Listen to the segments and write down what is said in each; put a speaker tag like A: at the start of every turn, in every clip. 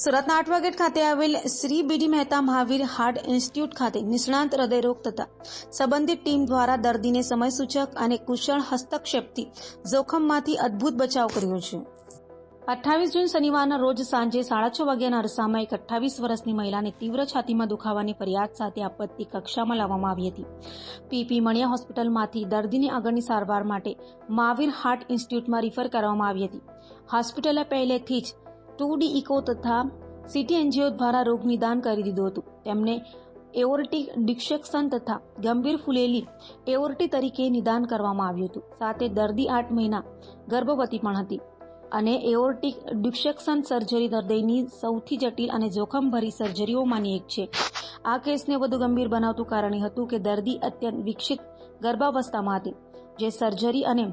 A: સુરતના આઠવા ગેટ ખાતે આવેલ Shri B D Mehta Mahavir heart institute ખાતે નિષ્ણાંત હૃદયરોગ તથા સંબંધિત ટીમ દ્વારા દર્દીને સમયસૂચક અને કુશળ હસ્તક્ષેપથી જોખમમાંથી અદ્ભુત બચાવ કર્યો છે. અઠ્ઠાવીસ જૂન શનિવારના રોજ સાંજે સાડા છ વાગ્યાના અરસામાં એક અઠ્ઠાવીસ વર્ષની મહિલાને તીવ્ર છાતીમાં દુખાવાની ફરિયાદ સાથે આપત્તિ કક્ષામાં લાવવામાં આવી હતી. પીપી મણિયા હોસ્પિટલમાંથી દર્દીને આગળની સારવાર માટે મહાવીર હાર્ટ ઇન્સ્ટિટ્યૂટમાં રિફર કરવામાં આવી હતી. હોસ્પિટલે પહેલેથી જ ટુ ડી ઇકો તથા સિટી એનજીઓ દ્વારા રોગ નિદાન કરી દીધું હતું. તેમને એઓર્ટિક ડિક્શેક્શન તથા ગંભીર ફૂલેલી એઓર્ટી તરીકે નિદાન કરવામાં આવ્યું હતું. સાથે દર્દી આઠ મહિના ગર્ભવતી પણ હતી અને એઓર્ટિક ડિક્શેક્શન સર્જરી હૃદયની સૌથી જટિલ અને જોખમભરી સર્જરીઓમાંની એક છે. આ કેસને વધુ ગંભીર બનાવતું કારણ એ હતું કે દર્દી અત્યંત વિકસિત ગર્ભાવસ્થામાં હતી, જે સર્જરી અને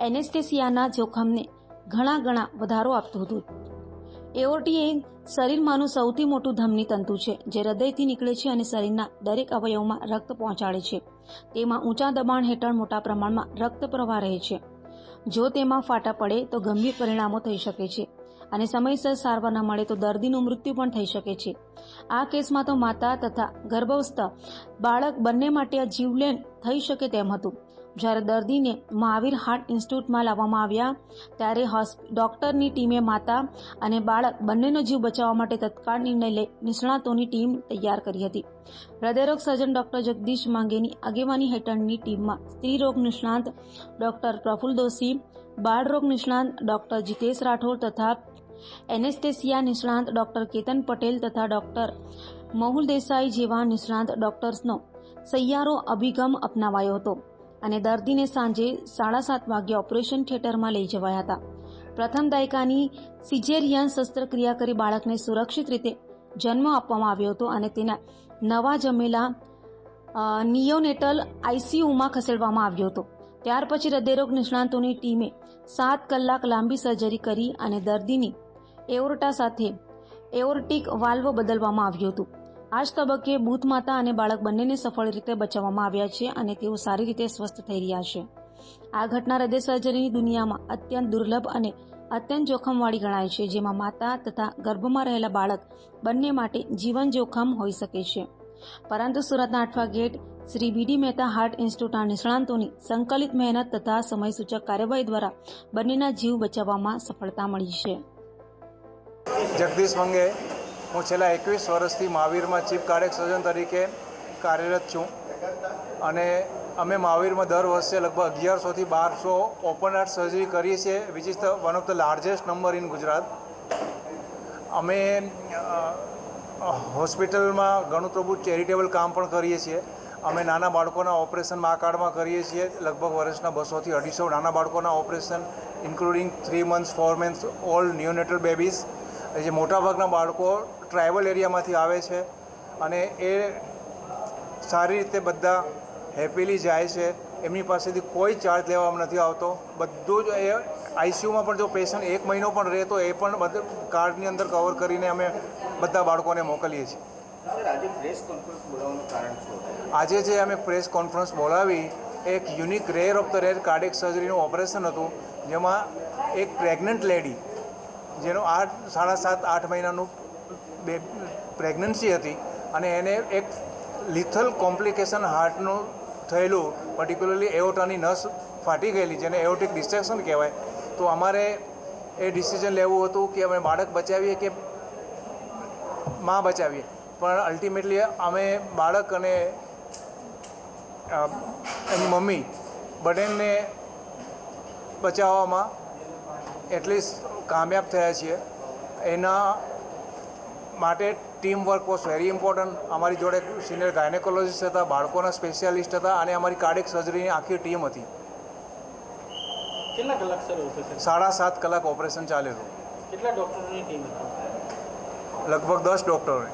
A: એનેસ્થેસિયાના જોખમને ઘણા ઘણા વધારો આપતું હતું. એઓર્ટી એ શરીરમાંનું સૌથી મોટું ધમની તંતુ છે, જે હૃદયથી નીકળે છે અને શરીરના દરેક અવયવમાં રક્ત પહોંચાડે છે. તેમાં ઊંચા દબાણ હેઠળ મોટા પ્રમાણમાં રક્ત પ્રવાહ રહે છે. જો તેમાં ફાટા પડે, તો ગંભીર પરિણામો થઈ શકે છે અને સમયસર સારવાર ન મળે, તો દર્દીનું મૃત્યુ પણ થઈ શકે છે. આ કેસમાં તો માતા તથા ગર્ભવસ્થ બાળક બંને માટે આ જીવલેણ થઈ શકે તેમ હતું. જ્યારે દર્દીને મહાવીર હાર્ટ ઇન્સ્ટિટ્યૂટમાં લાવવામાં આવ્યા, ત્યારે ડોક્ટરની ટીમે માતા અને બાળક બંનેનો જીવ બચાવવા માટે તત્કાળ નિર્ણય લઈ નિષ્ણાતોની ટીમ તૈયાર કરી હતી. હૃદયરોગ સર્જન ડોક્ટર જગદીશ માંગેની આગેવાની હેઠળની ટીમમાં સ્ત્રીરોગ નિષ્ણાંત ડોક્ટર પ્રફુલ દોશી બાળરોગ નિષ્ણાંત ડોક્ટર જીતેશ રાઠોડ તથા એનેસ્થેસિયા નિષ્ણાંત ડોક્ટર કેતન પટેલ તથા ડોક્ટર મહુલ દેસાઈ જેવા નિષ્ણાંત ડોક્ટર્સનો સૈયારો અભિગમ અપનાવાયો હતો. અને દર્દીને સાંજે સાડા સાત વાગ્યે ઓપરેશન થિયેટરમાં લઈ જવાયા હતા. પ્રથમ દાયકાની સિજેરિયન શસ્ત્રક્રિયા કરી બાળકને સુરક્ષિત રીતે જન્મ આપવામાં આવ્યો હતો અને તેના નવા જમેલા નિયોનેટલ આઈસીયુમાં ખસેડવામાં આવ્યો હતો. ત્યાર પછી હૃદયરોગ નિષ્ણાંતોની ટીમે સાત કલાક લાંબી સર્જરી કરી અને દર્દીની એઓર્ટા સાથે એઓર્ટિક વાલ્વ બદલવામાં આવ્યું હતું. આ જ તબક્કે બુથ માતા અને બાળક બંનેને સફળ રીતે બચાવવામાં આવ્યા છે અને તેઓ સારી રીતે સ્વસ્થ થઈ રહ્યા છે. આ ઘટના હૃદય સર્જરીની દુનિયામાં અત્યંત દુર્લભ અને અત્યંત જોખમવાળી ગણાય છે, જેમાં માતા તથા ગર્ભમાં રહેલા બાળક બંને માટે જીવન જોખમ હોઈ શકે છે. પરંતુ સુરતના Athwa gate Shri B D Mehta heart ઇન્સ્ટિટ્યૂટના નિષ્ણાંતોની સંકલિત મહેનત તથા સમયસૂચક કાર્યવાહી દ્વારા બંનેના જીવ બચાવવામાં સફળતા મળી છે.
B: જગદીશ મંગે હું છેલ્લા એકવીસ વર્ષથી મહાવીરમાં ચીફ કાર્ડિયક સર્જન તરીકે કાર્યરત છું અને અમે મહાવીરમાં દર વર્ષે લગભગ અગિયારસોથી બારસો ઓપન હાર્ટ સર્જરી કરીએ છીએ which is the one of the largest number in Gujarat. અમે હોસ્પિટલમાં ઘણું પ્રભુ ચેરિટેબલ કામ પણ કરીએ છીએ. અમે નાના બાળકોના ઓપરેશન મા કાર્ડમાં કરીએ છીએ. લગભગ વર્ષના બસોથી અઢીસો નાના બાળકોના operation including three months four months old neonatal babies જે મોટાભાગના બાળકો ટ્રાઇબલ એરિયામાંથી આવે છે અને એ સારી રીતે બધા હેપીલી જાય છે. એમની પાસેથી કોઈ ચાર્જ લેવામાં નથી આવતો. બધું જ એ આઈસીયુમાં પણ જો પેશન્ટ એક મહિનો પણ રહે તો એ પણ બધું કાર્ડની અંદર કવર કરીને અમે બધા બાળકોને મોકલીએ છીએ. આજે જે અમે પ્રેસ કોન્ફરન્સ બોલાવી એક unique rare of the rare cardiac સર્જરીનું operation હતું જેમાં એક પ્રેગ્નન્ટ લેડી જેનો આઠ, સાડા સાત, આઠ મહિનાનું બે પ્રેગ્નન્સી હતી અને એને એક લિથલ કોમ્પ્લિકેશન હાર્ટનું થયેલું પર્ટિક્યુલરલી એઓટાની નસ ફાટી ગયેલી, જેને એઓટિક ડિસ્ટ્રેક્શન કહેવાય. તો અમારે એ ડિસિઝન લેવું હતું કે અમે બાળક બચાવીએ કે માં બચાવીએ. પણ અલ્ટિમેટલી અમે બાળક અને એની મમ્મી બંનેને બચાવવામાં એટલીસ્ટ કામયાબ થયા છીએ. એના માટે team work was very important અમારી જોડે સિનિયર ગાયનેકોલોજીસ્ટ હતા બાળકોના સ્પેશિયાલિસ્ટ હતા અને અમારી કાર્ડિક સર્જરીની આખી ટીમ હતી.
C: કેટલા કલાક સર
B: સાડા સાત કલાક ઓપરેશન ચાલેલું
C: કેટલા ડૉક્ટરોની ટીમ હતી?
B: લગભગ દસ ડૉક્ટરોને